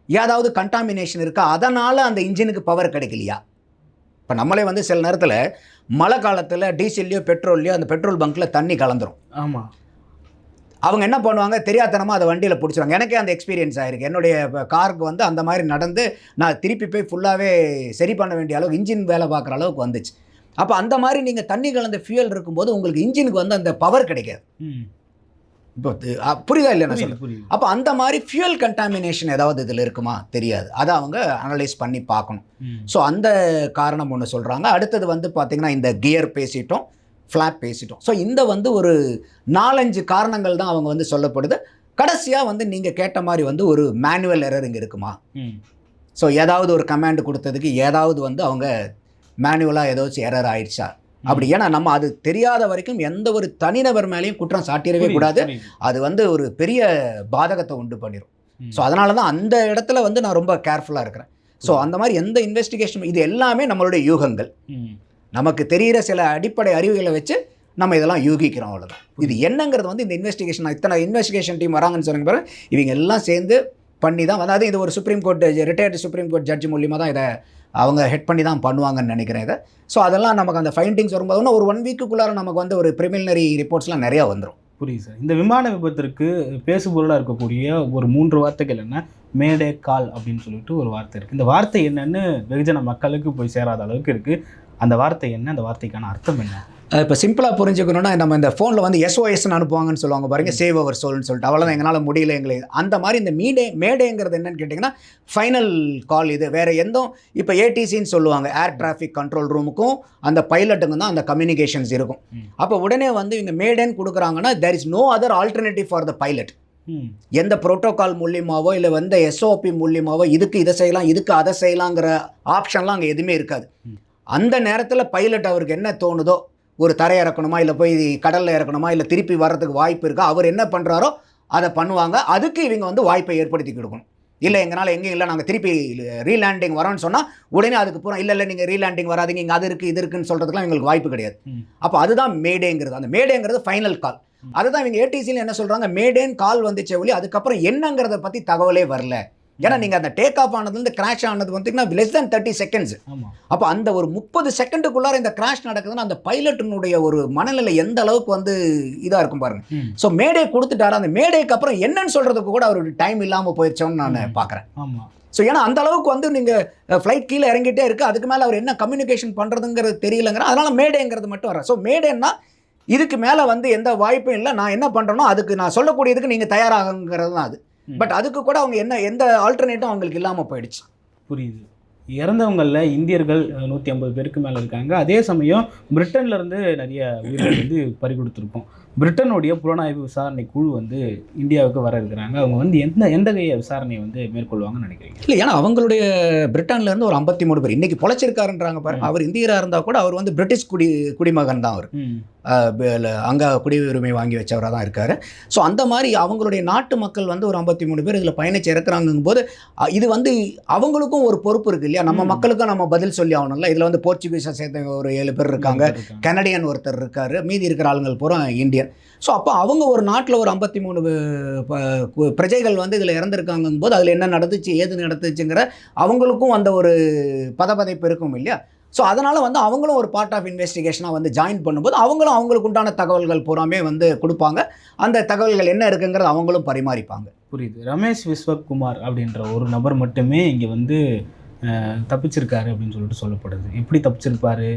A: ஏதாவது கண்டாமினேஷன் இருக்கா? அதனால் அந்த இன்ஜினுக்கு பவர் கிடைக்கலையா? இப்போ நம்மளே வந்து சில நேரத்தில் மழை காலத்தில் டீசல்லையோ பெட்ரோல்லையோ அந்த பெட்ரோல் பங்க்கில் தண்ணி கலந்துரும்.
B: ஆமா.
A: அவங்க என்ன பண்ணுவாங்க? தெரியாதனமாக அதை வண்டியில் பிடிச்சிருவாங்க. எனக்கே அந்த எக்ஸ்பீரியன்ஸ் ஆயிருக்கு. என்னுடைய காருக்கு வந்து அந்த மாதிரி நடந்து நான் திருப்பி போய் ஃபுல்லாகவே சரி பண்ண வேண்டிய அளவுக்கு இன்ஜின் வேலை பார்க்குற அளவுக்கு வந்துச்சு. அப்போ அந்த மாதிரி நீங்கள் தண்ணி கலந்த ஃபியூயல் இருக்கும்போது உங்களுக்கு இன்ஜினுக்கு வந்து அந்த பவர் கிடைக்காது. இப்போ புரியுதா இல்லை நான் சொல்லுங்கள் அப்போ அந்த மாதிரி ஃபியூயல் கண்டாமினேஷன் ஏதாவது இதில் இருக்குமா? தெரியாது. அதை அவங்க அனலைஸ் பண்ணி பார்க்கணும். ஸோ அந்த காரணம் ஒன்று சொல்கிறாங்க அடுத்தது வந்து பார்த்திங்கன்னா இந்த கியர் பேசிட்டோம். ஃப்ளாப் பேசிட்டோம். ஸோ இந்த வந்து ஒரு நாலஞ்சு காரணங்கள் தான் அவங்க வந்து சொல்லப்படுது. கடைசியாக வந்து நீங்கள் கேட்ட மாதிரி வந்து ஒரு மேனுவல் எரர் இங்கே இருக்குமா. ஸோ ஏதாவது ஒரு கமாண்ட் கொடுத்ததுக்கு ஏதாவது வந்து அவங்க மேனுவலாக ஏதாச்சும் எரர் ஆயிடுச்சா? அப்படி ஏன்னா நம்ம அது தெரியாத வரைக்கும் எந்த ஒரு தனிநபர் மேலேயும் குற்றம் சாட்டிடவே கூடாது. அது வந்து ஒரு பெரிய பாதகத்தை உண்டு பண்ணிடும். ஸோ அதனால தான் அந்த இடத்துல வந்து நான் ரொம்ப கேர்ஃபுல்லாக இருக்கிறேன். ஸோ அந்த மாதிரி எந்த இன்வெஸ்டிகேஷன் இது எல்லாமே நம்மளுடைய யூகங்கள். நமக்கு தெரிகிற சில அடிப்படை அறிவுகளை வச்சு நம்ம இதெல்லாம் யூகிக்கிறோம் அவ்வளோதான் இது என்னங்கிறது வந்து இந்த இன்வெஸ்டிகேஷன் இத்தனை இன்வெஸ்டிகேஷன் டீம் வராங்கன்னு சொன்ன பிறகு இவங்க எல்லாம் சேர்ந்து பண்ணி தான் அதாவது இது ஒரு supreme court retired supreme court judge மூலியமாக தான் இதை அவங்க ஹெட் பண்ணி தான் பண்ணுவாங்கன்னு நினைக்கிறேன் இதை. ஸோ அதெல்லாம் நமக்கு அந்த ஃபைண்டிங்ஸ் வரும்போது ஒன்று ஒரு ஒன் வீக்குள்ளார நமக்கு வந்து ஒரு ப்ரிமிலினரி ரிப்போர்ட்ஸ்லாம் நிறையா வந்துடும்
B: புரியுது சார். இந்த விமான விபத்திற்கு பேசுபொருளாக இருக்கக்கூடிய ஒரு மூன்று வார்த்தைகள் என்ன? மேடே கால் அப்படின்னு சொல்லிட்டு ஒரு வார்த்தை இருக்குது இந்த வார்த்தை என்னன்னு வெகுஜன மக்களுக்கு போய் சேராத அளவுக்கு இருக்குது அந்த வார்த்தை என்ன? அந்த வார்த்தைக்கான அர்த்தம் என்ன?
A: இப்போ சிம்பிளாக புரிஞ்சுக்கணும்னா நம்ம இந்த ஃபோனில் வந்து எஸ்ஓஎஸ்ன்னு அனுப்புவாங்கன்னு சொல்லுவாங்க பாருங்க சேவ் அவர் சோல்னு சொல்லிட்டு. அவ்வளோதான் எங்களால் முடியல எங்களுக்கு அந்த மாதிரி இந்த மீடே மேடேங்கிறது என்னன்னு கேட்டிங்கன்னா ஃபைனல் கால் இது. வேறு எந்த இப்போ ஏடிசின்னு சொல்லுவாங்க ஏர் டிராஃபிக் கண்ட்ரோல் ரூமுக்கும் அந்த பைலட்டுக்கும் தான் அந்த கம்யூனிகேஷன்ஸ் இருக்கும். அப்போ உடனே வந்து இவங்க மேடேன்னு கொடுக்குறாங்கன்னா there is no other alternative for the pilot. எந்த புரோட்டோகால் மூலியமாவோ இல்லை எந்த எஸ்ஓபி மூலியமாவோ இதுக்கு இதை செய்யலாம் இதுக்கு அதை செய்யலாங்கிற ஆப்ஷன்லாம் அங்கே எதுவுமே இருக்காது. அந்த நேரத்தில் பைலட் அவருக்கு என்ன தோணுதோ ஒரு தரை இறக்கணுமா இல்லை போய் கடலில் இறக்கணுமா இல்லை திருப்பி வர்றதுக்கு வாய்ப்பு இருக்கா அவர் என்ன பண்ணுறாரோ அதை பண்ணுவாங்க. அதுக்கு இவங்க வந்து வாய்ப்பை ஏற்படுத்தி கொடுக்கணும். இல்லை எங்களால் எங்கேயும் இல்லை நாங்கள் திருப்பி ரீலேண்டிங் வரோம்னு சொன்னால் உடனே அதுக்கு பூரா இல்லை இல்லை நீங்கள் ரீலேண்டிங் வராதீங்க இங்கே அது இருக்குது இது இருக்குன்னு சொல்கிறதுக்குலாம் எங்களுக்கு வாய்ப்பு கிடையாது. அப்போ அதுதான் மேடேங்கிறது அந்த மேடேங்கிறது ஃபைனல் கால். அதுதான் இவங்க ஏடிசியில் என்ன சொல்கிறாங்க மேடேன்னு கால் வந்துச்சே ஒளி அதுக்கப்புறம் என்னங்கிறத பற்றி தகவலே வரல. ஏன்னா நீங்கள் அந்த டேக் ஆஃப் ஆனதுலேருந்து கிராஷ் ஆனது பார்த்தீங்கன்னா லெஸ் than தேர்ட்டி செகண்ட்ஸ் அப்போ அந்த ஒரு முப்பது செகண்டுக்குள்ளார இந்த கிராஷ் நடக்குதுன்னா அந்த பைலட்டினுடைய ஒரு மனநிலை எந்த அளவுக்கு வந்து இதாக இருக்கும் பாருங்க. ஸோ மேடே கொடுத்துட்டாரு. அந்த மேடேக்கு அப்புறம் என்னன்னு சொல்கிறதுக்கு கூட அவருக்கு டைம் இல்லாமல் போயிடுச்சோன்னு நான். பார்க்குறேன்
B: ஆமாம்
A: ஸோ ஏன்னா அந்த அளவுக்கு வந்து நீங்கள் ஃப்ளைட் கீழே இறங்கிட்டே இருக்கு. அதுக்கு மேலே அவர் என்ன கம்யூனிகேஷன் பண்ணுறதுங்கிறது தெரியலங்கிற அதனால மேடேங்கிறது மட்டும் வர ஸோ மேடேன்னா இதுக்கு மேலே வந்து எந்த வாய்ப்பும் இல்லை. நான் என்ன பண்ணுறேனோ அதுக்கு நான் சொல்லக்கூடியதுக்கு நீங்கள் தயாராகுங்கிறது தான் அது. பட் அதுக்கு கூட அவங்க என்ன எந்த ஆல்டர்னேட்டும் அவங்களுக்கு இல்லாமல் போயிடுச்சு.
B: புரியுது. இறந்தவங்களில் இந்தியர்கள் நூற்றி ஐம்பது பேருக்கு மேலே இருக்காங்க. அதே சமயம் பிரிட்டன்ல இருந்து நிறைய உயிர்கள் வந்து பறி கொடுத்துருக்கோம். பிரிட்டனுடைய புலனாய்வு விசாரணை குழு வந்து இந்தியாவுக்கு வர இருக்கிறாங்க. அவங்க வந்து எந்த எந்த கைய விசாரணையை வந்து மேற்கொள்வாங்கன்னு நினைக்கிறீங்க?
A: இல்லை ஏன்னா அவங்களுடைய பிரிட்டன்ல இருந்து ஒரு ஐம்பத்தி மூணு பேர் இன்னைக்கு பொழைச்சிருக்காருன்றாங்க பாருங்க. அவர் இந்தியராக இருந்தால் கூட அவர் வந்து பிரிட்டிஷ் குடி குடிமகன் தான் அவர் அங்கே குடியுரிமை வாங்கி வச்சவராக தான் இருக்கார். ஸோ அந்த மாதிரி அவங்களுடைய நாட்டு மக்கள் வந்து ஒரு ஐம்பத்தி மூணு பேர் இதில் பயணிச்சு இறக்குறாங்கும் போது இது வந்து அவங்களுக்கும் ஒரு பொறுப்பு இருக்கு இல்லையா? நம்ம. மக்களுக்கும் நம்ம பதில் சொல்லி ஆகணும்ல. இதில் வந்து போர்ச்சுகீஸை சேர்ந்த ஒரு ஏழு பேர் இருக்காங்க.
B: இருக்காங்க.
A: கனடியன் ஒருத்தர் இருக்காரு. மீதி இருக்கிற ஆளுங்கள் பூரா இந்தியன். ஸோ அப்போ அவங்க ஒரு நாட்டில் ஒரு ஐம்பத்தி மூணு பிரஜைகள் வந்து இதில் இறந்துருக்காங்கும் போது அதில் என்ன நடந்துச்சு ஏது நடந்துச்சுங்கிற அவங்களுக்கும் அந்த ஒரு பதபதைப்பு இருக்கும் இல்லையா? ஸோ அதனால் வந்து அவங்களும் ஒரு பார்ட் ஆஃப் இன்வெஸ்டிகேஷனாக வந்து ஜாயின் பண்ணும்போது அவங்களும் அவங்களுக்கு உண்டான தகவல்கள் பூராமே வந்து கொடுப்பாங்க. அந்த தகவல்கள் என்ன இருக்குங்கிறத அவங்களும் பரிமாறிப்பாங்க.
B: புரியுது. ரமேஷ் விஸ்வகுமார் அப்படின்ற ஒரு நபர் மட்டுமே இங்கே வந்து தப்பிச்சிருக்காரு அப்படின்னு சொல்லிட்டு சொல்லப்படுது. எப்படி தப்பிச்சிருப்பாரு?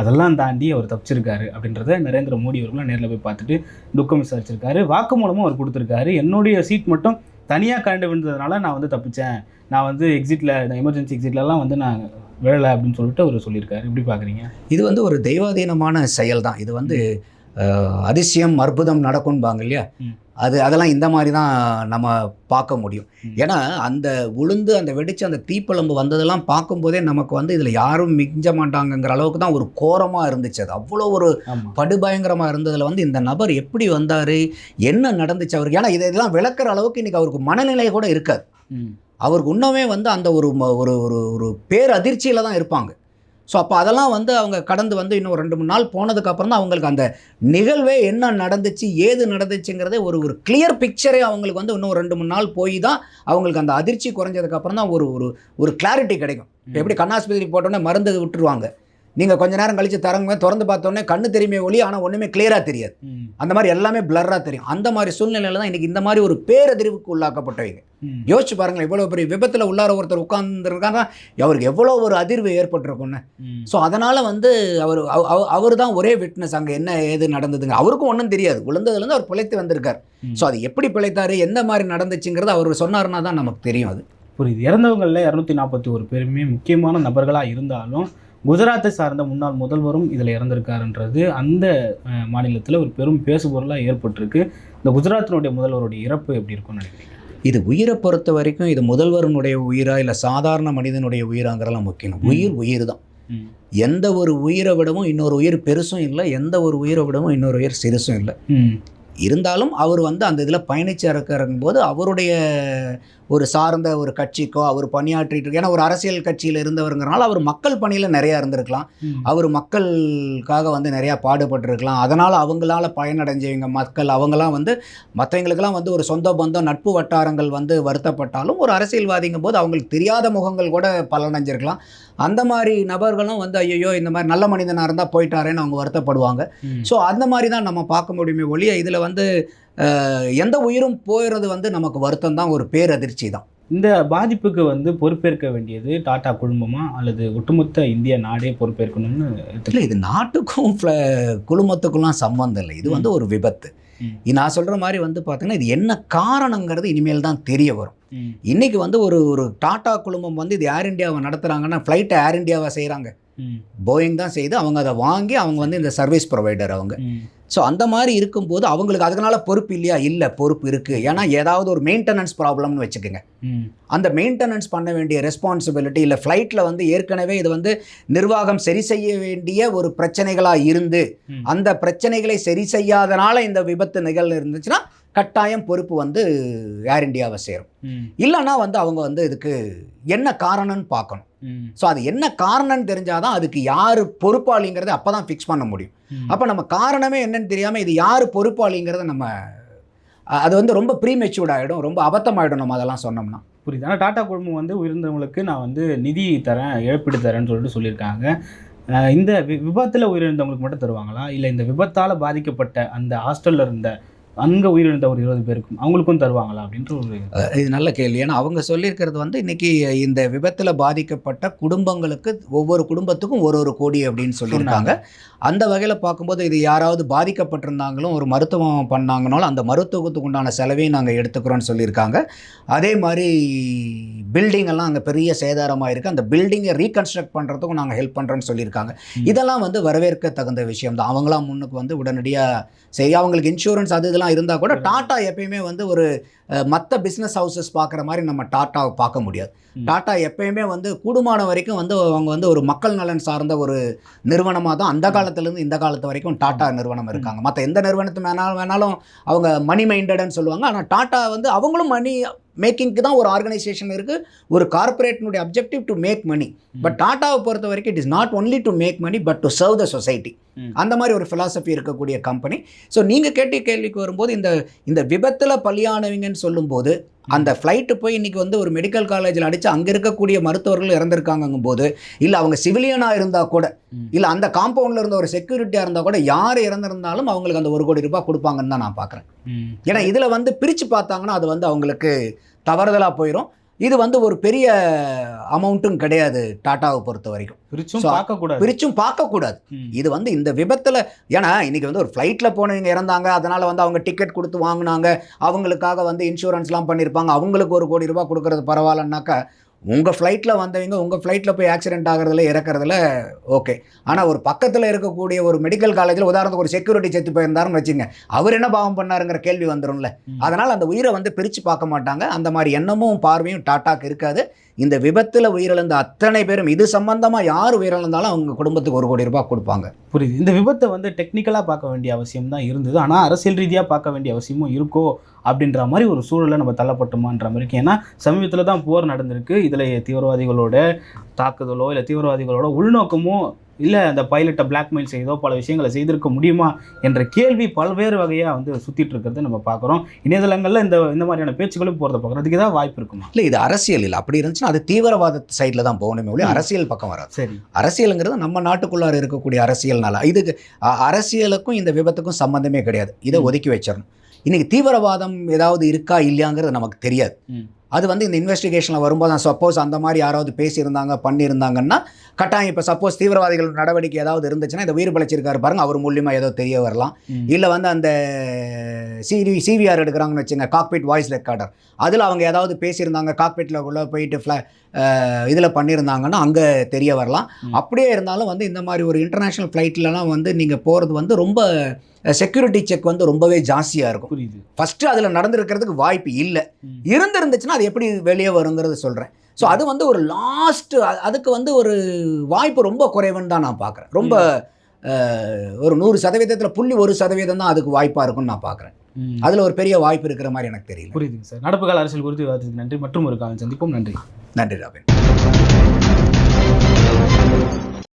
B: அதெல்லாம் தாண்டி அவர் தப்பிச்சிருக்காரு அப்படின்றத நரேந்திர மோடி அவர்களும் நேரில் போய் பார்த்துட்டு துக்கம் விசாரிச்சிருக்காரு. வாக்குமூலமும் அவர் கொடுத்துருக்காரு. என்னுடைய சீட் மட்டும் தனியாக கரண்டு விழுந்ததுனால நான் வந்து தப்பிச்சேன். நான் வந்து எக்ஸிட்டில் இந்த எமர்ஜென்சி எக்ஸிட்லலாம் வந்து நான் விழலை அப்படின்னு சொல்லிட்டு அவர் சொல்லியிருக்காரு. எப்படி பார்க்குறீங்க
A: இது வந்து ஒரு தெய்வாதீனமான செயல் தான் இது வந்து அதிசயம் அற்புதம் நடக்கும்பாங்க இல்லையா. அது அதெல்லாம் இந்த மாதிரி தான் நம்ம பார்க்க முடியும். ஏன்னா அந்த உளுந்து அந்த வெடிச்சு அந்த தீப்பழம்பு வந்ததெல்லாம் பார்க்கும்போதே நமக்கு வந்து இதில் யாரும் மிஞ்ச மாட்டாங்கங்கிற அளவுக்கு தான் ஒரு கோரமாக இருந்துச்சு. அது அவ்வளோ ஒரு படுபயங்கரமாக இருந்ததில் வந்து இந்த நபர் எப்படி வந்தார்? என்ன நடந்துச்சு அவருக்கு? ஏன்னா இதை இதெல்லாம் விளக்குற அளவுக்கு இன்றைக்கி அவருக்கு மனநிலை கூட இருக்காது. அவருக்கு இன்னுமே வந்து அந்த ஒரு ம- ஒரு ஒரு ஒரு பேரதிர்ச்சியில் தான் இருப்பாங்க. ஸோ அப்போ அதெல்லாம் வந்து அவங்க கடந்து வந்து இன்னும் ரெண்டு மூணு நாள் போனதுக்கப்புறம் தான் அவங்களுக்கு அந்த நிகழ்வே என்ன நடந்துச்சு ஏது நடந்துச்சுங்கிறதே ஒரு ஒரு கிளியர் பிக்சரே அவங்களுக்கு வந்து இன்னும் ரெண்டு மூணு நாள் போய் தான் அவங்களுக்கு அந்த அதிர்ச்சி குறைஞ்சதுக்கப்புறம் தான் ஒரு ஒரு ஒரு கிளாரிட்டி கிடைக்கும். இப்போ எப்படி கண்ணாஸ்பத்திரிக்கு போட்டோன்னே மருந்து விட்டுருவாங்க. நீங்கள் கொஞ்ச நேரம் கழித்து தரங்க திறந்து பார்த்தோன்னே கண்ணு தெரியுமே ஒளி ஆனால் ஒன்றுமே கிளியராக தெரியாது. அந்த மாதிரி எல்லாமே பிளர்ராக தெரியும். அந்த மாதிரி சூழ்நிலையில் தான் இன்றைக்கி இந்த மாதிரி ஒரு பேரதிர்வுக்கு உள்ளாக்கப்பட்டவங்க. யோசிச்சு பாருங்களேன் இவ்வளோ பெரிய விபத்தில் உள்ளார ஒருத்தர் உட்கார்ந்துருக்காங்க அவருக்கு எவ்வளோ ஒரு அதிர்வு ஏற்பட்டிருக்கும்னு.
B: ம்.
A: ஸோ அதனால் வந்து அவர் அவர் தான் ஒரே விட்னஸ் அங்கே என்ன ஏது நடந்ததுங்க? அவருக்கும் ஒன்றும் தெரியாது. விழுந்ததுலேருந்து அவர் பிழைத்து வந்திருக்கார். ஸோ அது எப்படி பிழைத்தாரு எந்த மாதிரி நடந்துச்சுங்கிறது அவர் சொன்னாருன்னா தான் நமக்கு தெரியும் அது.
B: புரியுது. இறந்தவங்களில் இரநூத்தி நாற்பத்தி ஒரு பேருமே முக்கியமான நபர்களாக இருந்தாலும் குஜராத்தை சார்ந்த முன்னாள் முதல்வரும் இதில் இறந்திருக்காருன்றது அந்த மாநிலத்தில் ஒரு பெரும் பேசுபொருளாக ஏற்பட்டிருக்கு. இந்த குஜராத்தினுடைய முதல்வருடைய இறப்பு எப்படி இருக்கும்னு நினைக்கிறீங்க?
A: இது உயிரை பொறுத்த வரைக்கும் இது முதல்வரனுடைய உயிரா இல்லை சாதாரண மனிதனுடைய உயிராங்கிறதெல்லாம் முக்கியம். உயிர் உயிர் தான். எந்த ஒரு உயிரை விடவும் இன்னொரு உயிர் பெருசும் இல்லை எந்த ஒரு உயிரை விடவும் இன்னொரு உயிர் சிறுசும் இல்லை. இருந்தாலும் அவர் வந்து அந்த இதில் பயணிச்சு இறக்குறங்கும் போது அவருடைய ஒரு சார்ந்த ஒரு கட்சிக்கோ அவர் பணியாற்றிட்டு இருக்கு ஏன்னா ஒரு அரசியல் கட்சியில் இருந்தவருங்கிறனால அவர் மக்கள் பணியில் நிறையா இருந்திருக்கலாம். அவர் மக்களுக்காக வந்து நிறையா பாடுபட்டிருக்கலாம். அதனால் அவங்களால பயனடைஞ்சவங்க மக்கள் அவங்களாம் வந்து மற்றவங்களுக்கெல்லாம் வந்து ஒரு சொந்த பந்தம் நட்பு வட்டாரங்கள் வந்து வருத்தப்பட்டாலும் ஒரு அரசியல்வாதிங்கும் போது அவங்களுக்கு தெரியாத முகங்கள் கூட பலனடைஞ்சிருக்கலாம். அந்த மாதிரி நபர்களும் வந்து ஐயோ இந்த மாதிரி நல்ல மனிதனாக இருந்தால் போயிட்டாரேன்னு அவங்க வருத்தப்படுவாங்க. ஸோ அந்த மாதிரி தான் நம்ம பார்க்க முடியுமே ஒழிய இதில் வந்து எந்த உயிரும் போயிடுறது வந்து நமக்கு வருத்தம் தான் ஒரு பேரதிர்ச்சி தான்.
B: இந்த பாதிப்புக்கு வந்து பொறுப்பேற்க வேண்டியது டாடா குழுமமா அல்லது ஒட்டுமொத்த இந்திய நாடே பொறுப்பேற்கணும்னு
A: இல்லை இது நாட்டுக்கும் குழுமத்துக்குலாம் சம்மந்தம் இல்லை. இது வந்து ஒரு விபத்து. நான் சொல்கிற மாதிரி வந்து பார்த்தீங்கன்னா இது என்ன காரணங்கிறது இனிமேல் தான் தெரிய வரும்
B: ம்.
A: இன்றைக்கி வந்து ஒரு ஒரு டாடா குழுமம் வந்து இது ஏர் இந்தியாவை நடத்துகிறாங்கன்னா ஃப்ளைட்டை ஏர் இந்தியாவை செய்கிறாங்க. போயிங் தான் செய்து அவங்க அதை வாங்கி அவங்க வந்து இந்த சர்வீஸ் ப்ரொவைடர் அவங்க. ஸோ அந்த மாதிரி இருக்கும்போது அவங்களுக்கு அதனால பொறுப்பு இல்லையா இல்லை பொறுப்பு இருக்குது ஏன்னா ஏதாவது ஒரு மெயின்டெனன்ஸ் ப்ராப்ளம்னு வச்சுக்கோங்க. அந்த மெயின்டெனன்ஸ் பண்ண வேண்டிய ரெஸ்பான்சிபிலிட்டி இல்லை ஃப்ளைட்டில் வந்து ஏற்கனவே இது வந்து நிர்வாகம் சரி செய்ய வேண்டிய ஒரு பிரச்சனைகளாக இருந்து. அந்த பிரச்சனைகளை சரி செய்யாதனால இந்த விபத்து நிகழ்வு இருந்துச்சுன்னா கட்டாயம் பொறுப்பு வந்து ஏர் இந்தியாவை சேரும். இல்லைன்னா வந்து அவங்க வந்து இதுக்கு என்ன காரணம்னு பார்க்கணும். ஸோ அது என்ன காரணம்னு தெரிஞ்சாதான் அதுக்கு யார் பொறுப்பாளிங்கிறத அப்போ தான் ஃபிக்ஸ் பண்ண முடியும். அப்போ நம்ம காரணமே என்னன்னு தெரியாமல் இது யார் பொறுப்பாளிங்கிறத நம்ம அது வந்து ரொம்ப ப்ரீமெச்சூர்ட் ஆகிடும் ரொம்ப அபத்தமாயிடும் நம்ம அதெல்லாம் சொன்னோம்னா.
B: புரியுது. ஆனால் டாடா குழுமம் வந்து உயிரிழந்தவங்களுக்கு நான் வந்து நிதி தரேன் இழப்பீடு தரேன்னு சொல்லிட்டு சொல்லியிருக்காங்க. இந்த விபத்தில் உயிரிழந்தவங்களுக்கு மட்டும் தருவாங்களா? இல்லை இந்த விபத்தால் பாதிக்கப்பட்ட அந்த ஹாஸ்டலில் இருந்த அங்கே உயிரிழந்த ஒரு இருபது பேருக்கும் அவங்களுக்கும் தருவாங்களா அப்படின்ற ஒரு
A: இது நல்ல கேள்வி. ஏன்னா அவங்க சொல்லியிருக்கிறது வந்து இன்னைக்கு இந்த விபத்தில் பாதிக்கப்பட்ட குடும்பங்களுக்கு ஒவ்வொரு குடும்பத்துக்கும் ஒரு ஒரு கோடி அப்படின்னு சொல்லியிருக்காங்க. அந்த வகையில் பார்க்கும்போது இது யாராவது பாதிக்கப்பட்டிருந்தாங்களும் ஒரு மருத்துவம் பண்ணாங்கனாலும் அந்த மருத்துவத்துக்கு உண்டான செலவையும் நாங்கள் எடுத்துக்கிறோன்னு சொல்லியிருக்காங்க. அதே மாதிரி பில்டிங் எல்லாம் அங்கே பெரிய சேதாரமாக இருக்குது அந்த பில்டிங்கை ரீகன்ஸ்ட்ரக்ட் பண்ணுறதுக்கும் நாங்கள் ஹெல்ப் பண்ணுறோன்னு சொல்லியிருக்காங்க. இதெல்லாம் வந்து வரவேற்க தகுந்த விஷயம் தான் அவங்களாம் முன்னுக்கு வந்து உடனடியாக சரி அவங்களுக்கு இன்சூரன்ஸ் அது இதெல்லாம் இருந்தால் கூட டாட்டா எப்பயுமே வந்து ஒரு மற்ற பிஸ்னஸ் ஹவுசஸ் பார்க்குற மாதிரி நம்ம டாட்டாவை பார்க்க முடியாது. டாட்டா எப்பயுமே வந்து கூடுமான வரைக்கும் வந்து அவங்க வந்து ஒரு மக்கள் நலன் சார்ந்த ஒரு நிறுவனமாக தான் அந்த காலத்துலேருந்து இந்த காலத்து வரைக்கும் டாட்டா நிறுவனம் இருக்காங்க. மற்ற எந்த நிறுவனத்து வேணாலும் வேணாலும் அவங்க மணி மைண்டட்னு சொல்லுவாங்க. ஆனால் டாட்டா வந்து அவங்களும் மணி மேக்கிங்க்கு தான் ஒரு ஆர்கனைசேஷன் இருக்குது ஒரு கார்ப்பரேட்டினுடைய objective to make money but டாட்டாவை பொறுத்த வரைக்கும் it is not only to make money but to serve the society. அந்த மாதிரி ஒரு philosophy இருக்கக்கூடிய கம்பெனி ஸோ நீங்கள் கேட்ட கேள்விக்கு வரும்போது இந்த இந்த விபத்தில் பலியானவங்கன்னு சொல்லும்போது அந்த ஃப்ளைட்டு போய் இன்னைக்கு வந்து ஒரு மெடிக்கல் காலேஜில் அடித்து அங்கே இருக்கக்கூடிய மருத்துவர்கள் இறந்துருக்காங்கும் போது இல்லை அவங்க சிவிலியனாக இருந்தால் கூட. இல்லை அந்த காம்பவுண்டில் இருந்த ஒரு செக்யூரிட்டியாக இருந்தால் கூட யார் இறந்திருந்தாலும் அவங்களுக்கு அந்த ஒரு கோடி ரூபாய் கொடுப்பாங்கன்னு தான் நான் பார்க்குறேன். ஏன்னா இதில் வந்து பிரித்து பார்த்தாங்கன்னா அது வந்து அவங்களுக்கு தவறுதலாக போயிடும் இது வந்து ஒரு பெரிய அமௌண்ட்டும் கிடையாது டாட்டாவை பொறுத்த வரைக்கும்.
B: பிரிச்சும் பார்க்கக்கூடாது.
A: பிரிச்சும் பார்க்கக்கூடாது. இது வந்து இந்த விபத்தில் ஏன்னா இன்னைக்கு வந்து ஒரு ஃப்ளைட்டில் போனவங்க இறந்தாங்க. அதனால் வந்து அவங்க டிக்கெட் கொடுத்து வாங்கினாங்க. அவங்களுக்காக வந்து இன்சூரன்ஸ்லாம் பண்ணியிருப்பாங்க அவங்களுக்கு ஒரு கோடி ரூபாய் கொடுக்கறது பரவாயில்லன்னாக்கா உங்கள் ஃப்ளைட்டில் வந்தவங்க உங்கள் ஃப்ளைட்டில் போய் ஆக்சிடென்ட் ஆகிறதுல இறக்குறதுல ஓகே ஆனால் ஒரு பக்கத்தில் இருக்கக்கூடிய ஒரு மெடிக்கல் காலேஜில் உதாரணத்துக்கு ஒரு செக்யூரிட்டி செத்து போயிருந்தாருன்னு வச்சுங்க அவர் என்ன பாவம் பண்ணாருங்கிற கேள்வி வந்துடும்ல. அதனால் அந்த உயிரை வந்து பிரித்து பார்க்க மாட்டாங்க. அந்த மாதிரி எண்ணமும் பார்வையும் டாட்டாக்கு இருக்காது. இந்த விபத்தில் உயிரிழந்த அத்தனை பேரும் இது சம்பந்தமாக யார் உயிரிழந்தாலும் அவங்க குடும்பத்துக்கு ஒரு கோடி ரூபாய் கொடுப்பாங்க.
B: புரியுது. இந்த விபத்தை வந்து டெக்னிக்கலாக பார்க்க வேண்டிய அவசியம் தான் இருந்தது. ஆனால் அரசியல் ரீதியாக பார்க்க வேண்டிய அவசியமும் இருக்கோ அப்படின்ற மாதிரி ஒரு சூழலை நம்ம தள்ளப்பட்டோமான்ற மாதிரி இருக்குது ஏன்னா சமீபத்தில் தான் போர் நடந்திருக்கு. இதில் தீவிரவாதிகளோட தாக்குதலோ இல்லை தீவிரவாதிகளோட உள்நோக்கமோ இல்லை அந்த பைலட்டை பிளாக்மெயில் செய்தோ பல விஷயங்களை செய்திருக்க முடியுமா என்ற கேள்வி பல்வேறு வகையாக வந்து சுற்றிட்டு இருக்கிறத நம்ம பார்க்குறோம். இணையதளங்களில் இந்த இந்த மாதிரியான பேச்சுக்களும் போகிறத பார்க்குறோம் அதுக்கு ஏதாவது வாய்ப்பு இருக்குமா?
A: இல்லை இது அரசியல் இல்லை. அப்படி இருந்துச்சுன்னா அது தீவிரவாத சைடில் தான் போகணுமே ஒழிய. அரசியல் பக்கம் வராது.
B: சரி.
A: அரசியலுங்கிறது நம்ம நாட்டுக்குள்ளார இருக்கக்கூடிய அரசியல்னால. இதுக்கு அரசியலுக்கும் இந்த விபத்துக்கும் சம்மந்தமே கிடையாது. இதை. ஒதுக்கி வச்சிடணும் இன்னைக்கு தீவிரவாதம் ஏதாவது இருக்கா இல்லையாங்கிறது நமக்கு தெரியாது. அது வந்து இந்த இன்வெஸ்டிகேஷனில் வரும்போது சப்போஸ் அந்த மாதிரி யாராவது பேசியிருந்தாங்க பண்ணியிருந்தாங்கன்னா கட்டாயம் இப்போ சப்போஸ் தீவிரவாதிகள் நடவடிக்கை ஏதாவது இருந்துச்சுன்னா இந்த உயிர் பிழைச்சிருக்காரு பாருங்க அவர் மூலியமாக ஏதோ தெரிய வரலாம். இல்லை வந்து அந்த சிவி சிவிஆர் எடுக்கிறாங்கன்னு வச்சுங்க காக்பிட் வாய்ஸ் ரெக்கார்டர் அதில் அவங்க ஏதாவது பேசியிருந்தாங்க காக்பிட்டில் உள்ள போயிட்டு ஃப்ள இதில் பண்ணியிருந்தாங்கன்னா அங்கே தெரிய வரலாம். அப்படியே இருந்தாலும் வந்து இந்த மாதிரி ஒரு இன்டர்நேஷ்னல் ஃப்ளைட்லலாம் வந்து நீங்கள் போகிறது வந்து ரொம்ப செக்யூரிட்டி செக் வந்து ரொம்பவே ஜாஸ்தியாக இருக்கும்.
B: புரியுது.
A: ஃபஸ்ட்டு அதில் நடந்திருக்கிறதுக்கு வாய்ப்பு இல்லை. இருந்திருந்துச்சுன்னா அது எப்படி வெளியே வருங்கிறது சொல்கிறேன் ஸோ அது வந்து ஒரு லாஸ்ட் அதுக்கு வந்து ஒரு வாய்ப்பு ரொம்ப குறைவுன்னு தான் நான் பார்க்குறேன். ரொம்ப ஒரு நூறு சதவீதத்தில் புள்ளி ஒரு சதவீதம் தான் அதுக்கு வாய்ப்பாக இருக்கும்னு நான் பார்க்குறேன். அதில் ஒரு பெரிய வாய்ப்பு இருக்கிற மாதிரி எனக்கு தெரியல.
B: புரியுதுங்க சார். நடப்பு கால அரசியல் குறித்து விவாதத்துக்கு நன்றி. மற்றும் ஒரு காலம் சந்திப்போம். நன்றி.
A: நன்றி ராபின்.